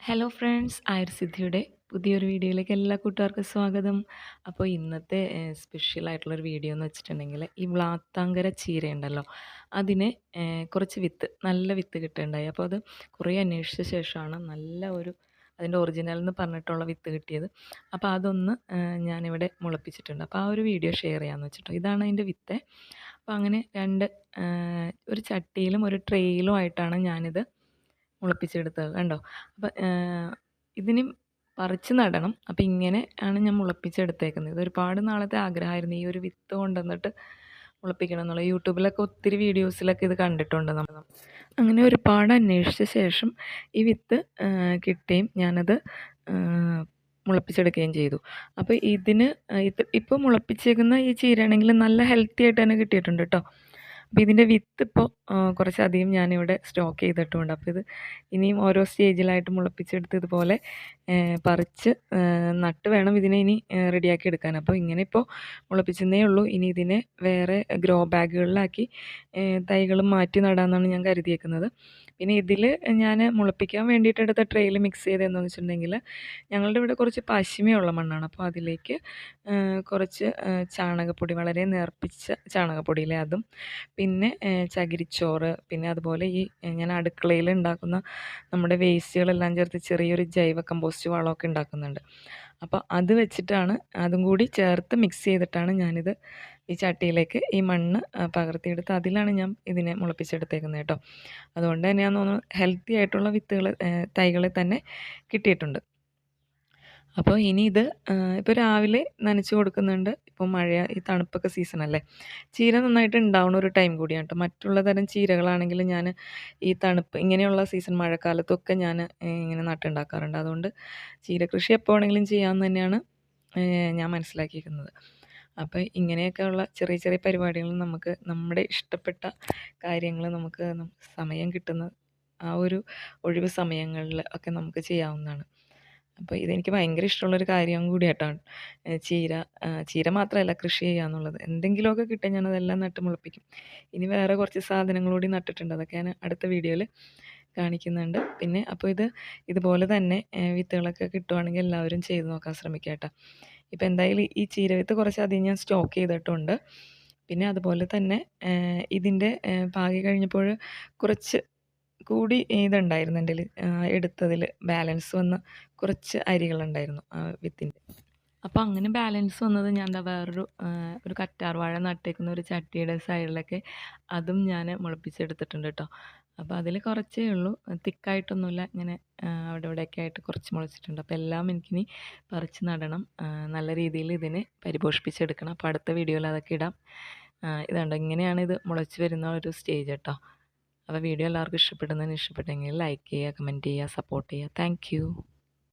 Hello friends ആയുർസിദ്ധിയുടെ പുതിയൊരു വീഡിയോയിലേക്ക് എല്ലാ കൂട്ടുകാർക്കും സ്വാഗതം. അപ്പോൾ ഇന്നത്തെ സ്പെഷ്യൽ ആയിട്ടുള്ളൊരു വീഡിയോ എന്ന് വെച്ചിട്ടുണ്ടെങ്കിൽ ഈ വ്ളാത്താങ്കര ചീരയുണ്ടല്ലോ അതിന് കുറച്ച് വിത്ത് നല്ല വിത്ത് കിട്ടുന്നുണ്ടായി അപ്പോൾ അത് കുറേ അന്വേഷിച്ച ശേഷമാണ് നല്ല ഒരു അതിന്റെ ഒറിജിനൽ എന്ന് പറഞ്ഞിട്ടുള്ള വിത്ത് കിട്ടിയത്. അപ്പോൾ അതൊന്ന് ഞാനിവിടെ മുളപ്പിച്ചിട്ടുണ്ട്. അപ്പോൾ ആ ഒരു വീഡിയോ ഷെയർ ചെയ്യാമെന്ന് വെച്ചിട്ടോ ഇതാണ് അതിന്റെ വിത്ത്. അപ്പോൾ അങ്ങനെ രണ്ട് ഒരു ചട്ടിയിലും ഒരു ട്രേയിലും ആയിട്ടാണ് ഞാനിത് മുളപ്പിച്ചെടുത്തത് കണ്ടോ? അപ്പം ഇതിനും പറിച്ച് നടണം. അപ്പം ഇങ്ങനെ ആണ് ഞാൻ മുളപ്പിച്ചെടുത്തേക്കുന്നത്. ഇത് ഒരുപാട് നാളത്തെ ആഗ്രഹമായിരുന്നു ഈ ഒരു വിത്ത് കൊണ്ടുവന്നിട്ട് മുളപ്പിക്കണം എന്നുള്ള. യൂട്യൂബിലൊക്കെ ഒത്തിരി വീഡിയോസിലൊക്കെ ഇത് കണ്ടിട്ടുണ്ട് നമ്മൾ. അങ്ങനെ ഒരുപാട് അന്വേഷിച്ച ശേഷം ഈ വിത്ത് കിട്ടുകയും ഞാനത് മുളപ്പിച്ചെടുക്കുകയും ചെയ്തു. അപ്പോൾ ഇതിന് ഇത് ഇപ്പോൾ മുളപ്പിച്ചേക്കുന്ന ഈ ചീരയാണെങ്കിൽ നല്ല ഹെൽത്തി ആയിട്ട് തന്നെ കിട്ടിയിട്ടുണ്ട് കേട്ടോ. അപ്പോൾ ഇതിന്റെ വിത്ത് ഇപ്പോൾ കുറച്ചധികം ഞാനിവിടെ സ്റ്റോക്ക് ചെയ്തിട്ടുമുണ്ട് അപ്പോൾ ഇത് ഇനിയും ഓരോ സ്റ്റേജിലായിട്ട് മുളപ്പിച്ചെടുത്ത് ഇതുപോലെ പറിച്ച് നട്ട് വേണം ഇതിനെ ഇനി റെഡിയാക്കി എടുക്കാൻ. അപ്പോൾ ഇങ്ങനെ ഇപ്പോൾ മുളപ്പിച്ചെന്നേ ഉള്ളൂ. ഇനി ഇതിനെ വേറെ ഗ്രോ ബാഗുകളിലാക്കി തൈകൾ മാറ്റി നടാമെന്നാണ് ഞാൻ കരുതിയേക്കുന്നത്. പിന്നെ ഇതിൽ ഞാൻ മുളപ്പിക്കാൻ വേണ്ടിയിട്ട് എടുത്ത ട്രെയിൽ മിക്സ് ചെയ്ത് എന്ന് വെച്ചിട്ടുണ്ടെങ്കിൽ ഞങ്ങളുടെ ഇവിടെ കുറച്ച് പശിമയുള്ള മണ്ണാണ്. അപ്പോൾ അതിലേക്ക് കുറച്ച് ചാണകപ്പൊടി വളരെ നേർപ്പിച്ച ചാണകപ്പൊടിയിലെ അതും പിന്നെ ചകിരിച്ചോറ് പിന്നെ അതുപോലെ ഈ ഞാൻ അടുക്കളയിൽ ഉണ്ടാക്കുന്ന നമ്മുടെ വേസ്റ്റുകളെല്ലാം ചേർത്ത് ചെറിയൊരു ജൈവ കമ്പോസ്റ്റ് വളമൊക്കെ ഉണ്ടാക്കുന്നുണ്ട്. അപ്പോൾ അത് വെച്ചിട്ടാണ് അതും കൂടി ചേർത്ത് മിക്സ് ചെയ്തിട്ടാണ് ഞാനിത് ഈ ചട്ടിയിലേക്ക് ഈ മണ്ണ് പകർത്തിയെടുത്ത് അതിലാണ് ഞാൻ ഇതിനെ മുളപ്പിച്ചെടുത്തേക്കുന്നത് കേട്ടോ. അതുകൊണ്ട് തന്നെയാണെന്ന് തോന്നുന്നു ഹെൽത്തി ആയിട്ടുള്ള വിത്തുകൾ തൈകൾ തന്നെ കിട്ടിയിട്ടുണ്ട്. അപ്പോൾ ഇനി ഇത് ഇപ്പോൾ രാവിലെ നനച്ച് കൊടുക്കുന്നുണ്ട്. ഇപ്പോൾ മഴ ഈ തണുപ്പൊക്കെ സീസൺ അല്ലേ? ചീര നന്നായിട്ട് ഉണ്ടാവുന്ന ഒരു ടൈം കൂടിയാണ് കേട്ടോ മറ്റുള്ള തരം ചീരകളാണെങ്കിൽ ഞാൻ ഈ തണുപ്പ് ഇങ്ങനെയുള്ള സീസൺ മഴക്കാലത്തൊക്കെ ഞാൻ ഇങ്ങനെ നട്ടുണ്ടാക്കാറുണ്ട്. അതുകൊണ്ട് ചീര കൃഷി എപ്പോൾ വേണമെങ്കിലും ചെയ്യാമെന്ന് തന്നെയാണ് ഞാൻ മനസ്സിലാക്കിയിരിക്കുന്നത്. അപ്പോൾ ഇങ്ങനെയൊക്കെയുള്ള ചെറിയ ചെറിയ പരിപാടികൾ നമുക്ക് നമ്മുടെ ഇഷ്ടപ്പെട്ട കാര്യങ്ങൾ നമുക്ക് സമയം കിട്ടുന്ന ആ ഒരു ഒഴിവ് സമയങ്ങളിൽ ഒക്കെ നമുക്ക് ചെയ്യാവുന്നതാണ്. അപ്പോൾ ഇതെനിക്ക് ഭയങ്കര ഇഷ്ടമുള്ളൊരു കാര്യം കൂടി ആട്ടോ ചീര ചീര മാത്രമല്ല കൃഷി ചെയ്യുക എന്നുള്ളത് എന്തെങ്കിലുമൊക്കെ ഞാൻ അതെല്ലാം നട്ട് മുളപ്പിക്കും. ഇനി വേറെ കുറച്ച് സാധനങ്ങൾ കൂടി നട്ടിട്ടുണ്ട്. അതൊക്കെ ഞാൻ അടുത്ത വീഡിയോയിൽ കാണിക്കുന്നുണ്ട്. പിന്നെ അപ്പോൾ ഇത് ഇതുപോലെ തന്നെ വിത്തുകളൊക്കെ കിട്ടുവാണെങ്കിൽ എല്ലാവരും ചെയ്ത് നോക്കാൻ ശ്രമിക്കുക കേട്ടോ. ഇപ്പം എന്തായാലും ഈ ചീര വിത്ത് കുറച്ച് കുറച്ചധികം ഞാൻ സ്റ്റോക്ക് ചെയ്തിട്ടുണ്ട്. പിന്നെ അതുപോലെ തന്നെ ഇതിന്റെ പാകി കഴിഞ്ഞപ്പോൾ കുറച്ച് കൂടി ഇതുണ്ടായിരുന്നു എന്റെ എടുത്തതിൽ ബാലൻസ് വന്ന കുറച്ച് അരികളുണ്ടായിരുന്നു വിത്തിന്റെ. അപ്പോൾ അങ്ങനെ ബാലൻസ് വന്നത് ഞാൻ എന്താ വേറൊരു ഒരു കറ്റാർവാഴ നട്ടേക്കുന്ന ഒരു ചട്ടിയുടെ സൈഡിലൊക്കെ അതും ഞാൻ മുളപ്പിച്ചെടുത്തിട്ടുണ്ട് കേട്ടോ. അപ്പോൾ അതിൽ കുറച്ചേ ഉള്ളൂ. തിക്കായിട്ടൊന്നുമില്ല. ഇങ്ങനെ അവിടെ ഇവിടെയൊക്കെ ആയിട്ട് കുറച്ച് മുളച്ചിട്ടുണ്ട്. അപ്പോൾ എല്ലാം എനിക്കിനി പറിച്ച് നടണം. നല്ല രീതിയിൽ ഇതിനെ പരിപോഷിപ്പിച്ചെടുക്കണം. അപ്പോൾ അടുത്ത വീഡിയോയിൽ അതൊക്കെ ഇടാം. ഇതുണ്ട് ഇങ്ങനെയാണ് ഇത് മുളച്ച് വരുന്ന ഒരു സ്റ്റേജ് കേട്ടോ. അപ്പോൾ വീഡിയോ എല്ലാവർക്കും ഇഷ്ടപ്പെടുന്നതിന് ഇഷ്ടപ്പെട്ടെങ്കിൽ ലൈക്ക് ചെയ്യുക കമന്റ് ചെയ്യുക സപ്പോർട്ട് ചെയ്യുക. താങ്ക്